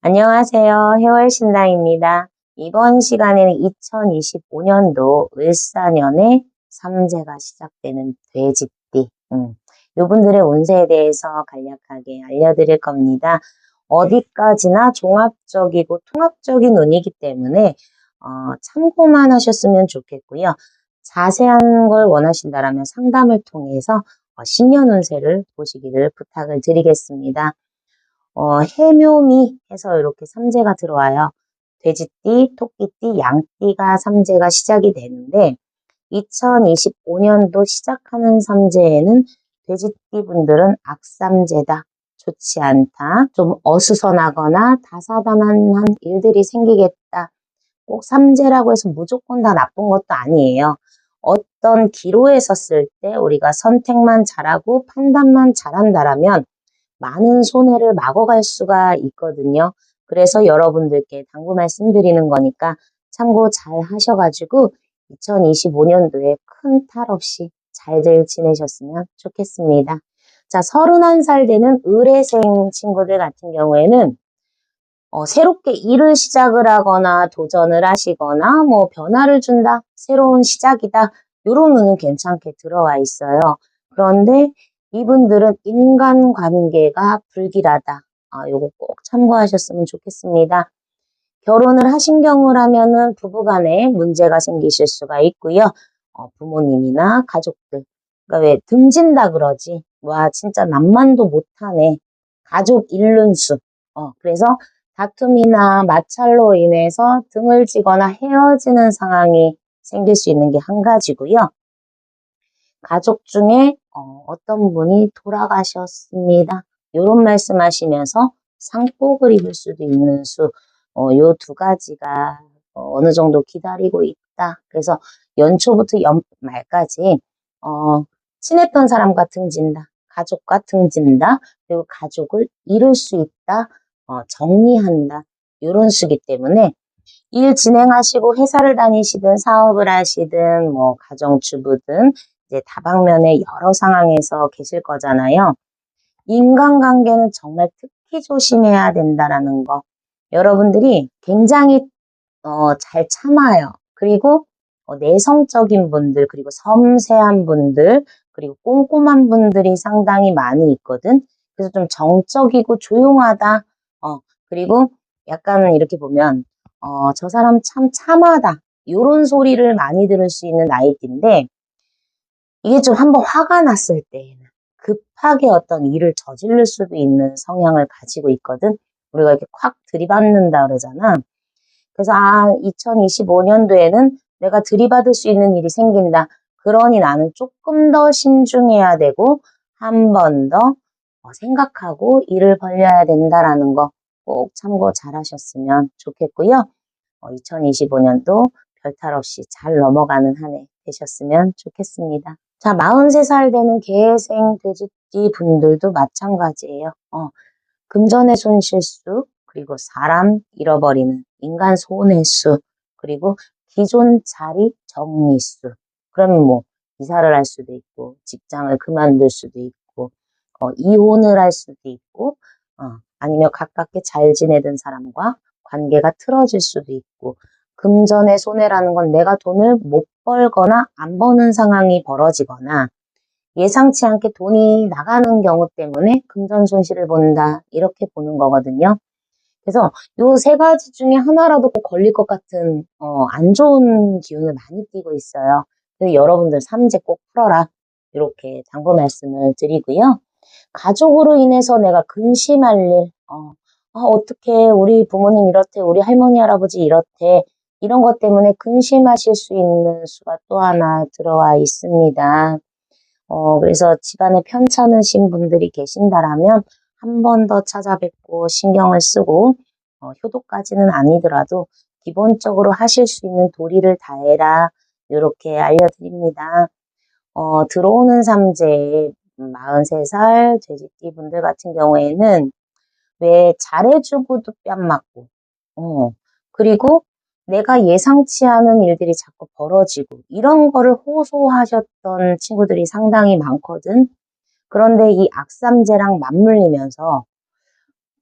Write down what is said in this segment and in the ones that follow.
안녕하세요. 해월신당입니다. 이번 시간에는 2025년도 을사년에 삼재가 시작되는 돼지띠, 음, 이분들의 운세에 대해서 간략하게 알려드릴 겁니다. 어디까지나 종합적이고 통합적인 운이기 때문에 어, 참고만 하셨으면 좋겠고요. 자세한 걸 원하신다면 상담을 통해서 어, 신년 운세를 보시기를 부탁을 드리겠습니다. 어, 해묘미 해서 이렇게 삼재가 들어와요. 돼지띠, 토끼띠, 양띠가 삼재가 시작이 되는데 2025년도 시작하는 삼재에는 돼지띠 분들은 악삼재다. 좋지 않다. 좀 어수선하거나 다사다난한 일들이 생기겠다. 꼭 삼재라고 해서 무조건 다 나쁜 것도 아니에요. 어떤 기로에 섰을 때 우리가 선택만 잘하고 판단만 잘한다라면 많은 손해를 막아갈 수가 있거든요. 그래서 여러분들께 당부 말씀드리는 거니까 참고 잘 하셔가지고 2025년도에 큰 탈 없이 잘들 지내셨으면 좋겠습니다. 자, 31살 되는 의뢰생 친구들 같은 경우에는 어, 새롭게 일을 시작을 하거나 도전을 하시거나 뭐 변화를 준다, 새로운 시작이다, 이런 운은 괜찮게 들어와 있어요. 그런데 이분들은 인간관계가 불길하다. 아, 요거 꼭 참고하셨으면 좋겠습니다. 결혼을 하신 경우라면은 부부간에 문제가 생기실 수가 있고요. 어, 부모님이나 가족들. 그러니까 왜 등진다 그러지. 와 진짜 남만도 못하네. 가족 일륜수. 어, 그래서 다툼이나 마찰로 인해서 등을 지거나 헤어지는 상황이 생길 수 있는 게 한 가지고요. 가족 중에 어, 떤 분이 돌아가셨습니다. 이런 말씀하시면서 상복을 입을 수도 있는 수, 어, 요 두 가지가 어, 느 정도 기다리고 있다. 그래서 연초부터 연말까지 어, 친했던 사람과 등진다. 가족과 등진다. 그리고 가족을 이룰 수 있다. 어, 정리한다. 이런 수기 때문에 일 진행하시고 회사를 다니시든 사업을 하시든 뭐 가정주부든 이제 다방면의 여러 상황에서 계실 거잖아요. 인간관계는 정말 특히 조심해야 된다라는 거. 여러분들이 굉장히 어, 잘 참아요. 그리고 어, 내성적인 분들, 그리고 섬세한 분들, 그리고 꼼꼼한 분들이 상당히 많이 있거든. 그래서 좀 정적이고 조용하다. 어, 그리고 약간 이렇게 보면, 어, 저 사람 참 참하다. 요런 소리를 많이 들을 수 있는 나이대인데, 이게 좀 한번 화가 났을 때에는 급하게 어떤 일을 저지를 수도 있는 성향을 가지고 있거든. 우리가 이렇게 콱 들이받는다 그러잖아. 그래서 아 2025년도에는 내가 들이받을 수 있는 일이 생긴다. 그러니 나는 조금 더 신중해야 되고 한 번더 어, 생각하고 일을 벌려야 된다라는 거 꼭 참고 잘 하셨으면 좋겠고요. 2025년도 어, 별탈 없이 잘 넘어가는 한 해 되셨으면 좋겠습니다. 자, 43살 되는 개생 돼지띠 분들도 마찬가지예요. 어, 금전의 손실수, 그리고 사람 잃어버리는 인간 손해수, 그리고 기존 자리 정리수. 그러면 뭐, 이사를 할 수도 있고, 직장을 그만둘 수도 있고, 어, 이혼을 할 수도 있고, 어, 아니면 가깝게 잘 지내던 사람과 관계가 틀어질 수도 있고, 금전의 손해라는 건 내가 돈을 못 벌거나 안 버는 상황이 벌어지거나 예상치 않게 돈이 나가는 경우 때문에 금전 손실을 본다 이렇게 보는 거거든요. 그래서 요 세 가지 중에 하나라도 꼭 걸릴 것 같은 어, 안 좋은 기운을 많이 띠고 있어요. 여러분들 삼재 꼭 풀어라 이렇게 당부 말씀을 드리고요. 가족으로 인해서 내가 근심할 일, 어, 아, 어떻게 우리 부모님 이렇대, 우리 할머니 할아버지 이렇대 이런 것 때문에 근심하실 수 있는 수가 또 하나 들어와 있습니다. 어, 그래서 집안에 편찮으신 분들이 계신다라면 한 번 더 찾아뵙고 신경을 쓰고 어, 효도까지는 아니더라도 기본적으로 하실 수 있는 도리를 다해라 이렇게 알려드립니다. 어, 들어오는 삼재 43살 돼지띠 분들 같은 경우에는 왜 잘해주고도 뺨 맞고 어, 그리고 내가 예상치 않은 일들이 자꾸 벌어지고 이런 거를 호소하셨던 친구들이 상당히 많거든. 그런데 이 악삼제랑 맞물리면서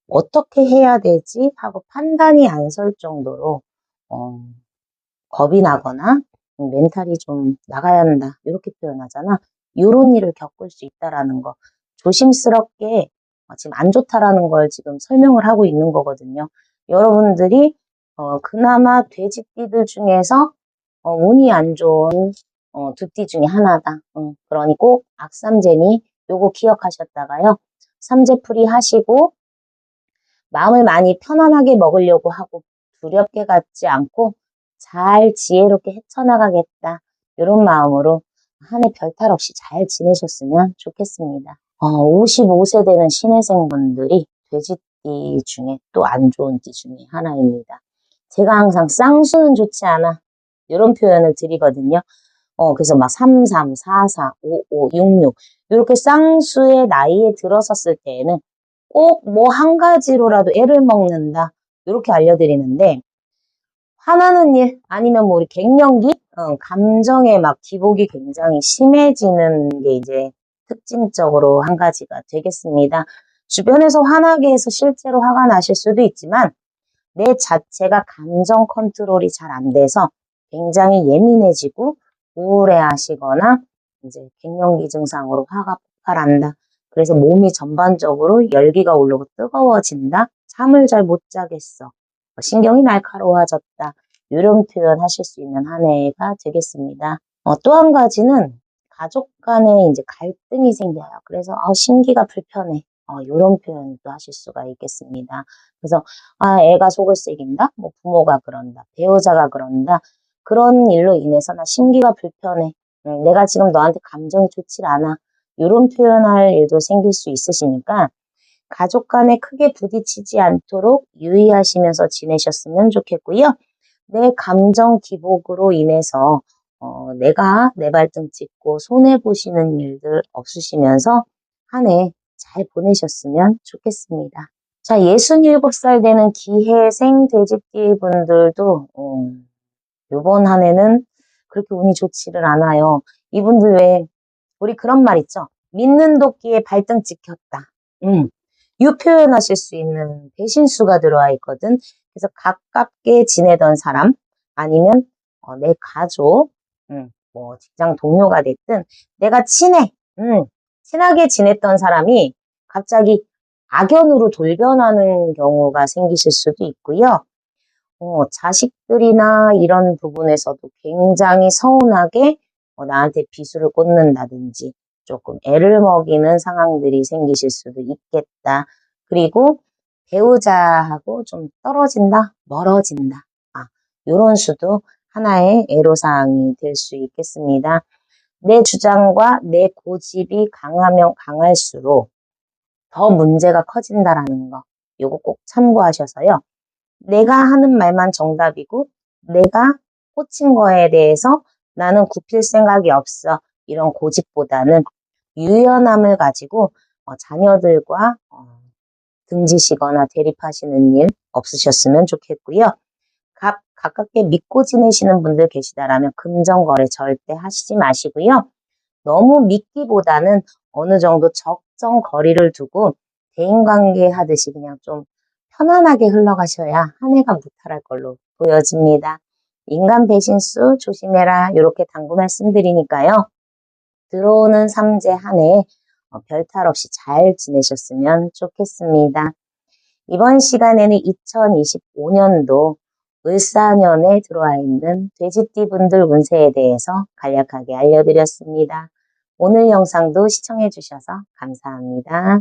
어떻게 해야 되지 하고 판단이 안 설 정도로 어, 겁이 나거나 멘탈이 좀 나가야 한다 이렇게 표현하잖아. 이런 일을 겪을 수 있다라는 거 조심스럽게 어, 지금 안 좋다라는 걸 지금 설명을 하고 있는 거거든요. 여러분들이 어, 그나마 돼지띠들 중에서 어, 운이 안 좋은 어, 두띠 중에 하나다. 응, 그러니 꼭 악삼제니 요거 기억하셨다가요. 삼재풀이 하시고 마음을 많이 편안하게 먹으려고 하고 두렵게 갖지 않고 잘 지혜롭게 헤쳐나가겠다. 이런 마음으로 한 해 별탈 없이 잘 지내셨으면 좋겠습니다. 어, 55세 되는 신혜생분들이 돼지띠 중에 또 안 좋은 띠 중에 하나입니다. 제가 항상 쌍수는 좋지 않아. 이런 표현을 드리거든요. 어, 그래서 막 33, 44, 55, 66 이렇게 쌍수의 나이에 들어섰을 때에는 꼭 뭐 한 가지로라도 애를 먹는다. 이렇게 알려드리는데 화나는 일 아니면 뭐 우리 갱년기 어, 감정의 막 기복이 굉장히 심해지는 게 이제 특징적으로 한 가지가 되겠습니다. 주변에서 화나게 해서 실제로 화가 나실 수도 있지만 내 자체가 감정 컨트롤이 잘 안 돼서 굉장히 예민해지고 우울해 하시거나 이제 갱년기 증상으로 화가 폭발한다. 그래서 몸이 전반적으로 열기가 오르고 뜨거워진다. 잠을 잘 못 자겠어. 신경이 날카로워졌다. 이런 표현 하실 수 있는 한 해가 되겠습니다. 어, 또 한 가지는 가족 간에 이제 갈등이 생겨요. 그래서 어, 심기가 불편해. 어, 이런 표현도 하실 수가 있겠습니다. 그래서 아, 애가 속을 새긴다? 뭐 부모가 그런다. 배우자가 그런다. 그런 일로 인해서 나 심기가 불편해. 음, 내가 지금 너한테 감정이 좋지 않아. 이런 표현할 일도 생길 수 있으시니까 가족 간에 크게 부딪히지 않도록 유의하시면서 지내셨으면 좋겠고요. 내 감정 기복으로 인해서 어, 내가 내 발등 찍고 손해보시는 일들 없으시면서 한 해 잘 보내셨으면 좋겠습니다. 자, 67살 되는 기해생 돼지띠 분들도 어, 요번 한 해는 그렇게 운이 좋지를 않아요. 이분들 왜 우리 그런 말 있죠? 믿는 도끼에 발등 찍혔다. 음, 이 표현하실 수 있는 배신수가 들어와 있거든. 그래서 가깝게 지내던 사람 아니면 어, 내 가족, 음, 뭐 직장 동료가 됐든 내가 친해, 음, 친하게 지냈던 사람이 갑자기 악연으로 돌변하는 경우가 생기실 수도 있고요. 어, 자식들이나 이런 부분에서도 굉장히 서운하게 어, 나한테 비수를 꽂는다든지 조금 애를 먹이는 상황들이 생기실 수도 있겠다. 그리고 배우자하고 좀 떨어진다, 멀어진다. 아, 요런 수도 하나의 애로사항이 될 수 있겠습니다. 내 주장과 내 고집이 강하면 강할수록 더 문제가 커진다라는 거. 요거 꼭 참고하셔서요. 내가 하는 말만 정답이고 내가 꽂힌 거에 대해서 나는 굽힐 생각이 없어. 이런 고집보다는 유연함을 가지고 어, 자녀들과 어, 등지시거나 대립하시는 일 없으셨으면 좋겠고요. 각, 가깝게 믿고 지내시는 분들 계시다라면 금전거래 절대 하시지 마시고요. 너무 믿기보다는 어느 정도 적정 거리를 두고 대인관계 하듯이 그냥 좀 편안하게 흘러가셔야 한 해가 무탈할 걸로 보여집니다. 인간 배신수 조심해라 이렇게 당부 말씀드리니까요. 들어오는 삼재 한해 어, 별탈 없이 잘 지내셨으면 좋겠습니다. 이번 시간에는 2025년도 을사년에 들어와 있는 돼지띠 분들 운세에 대해서 간략하게 알려드렸습니다. 오늘 영상도 시청해 주셔서 감사합니다.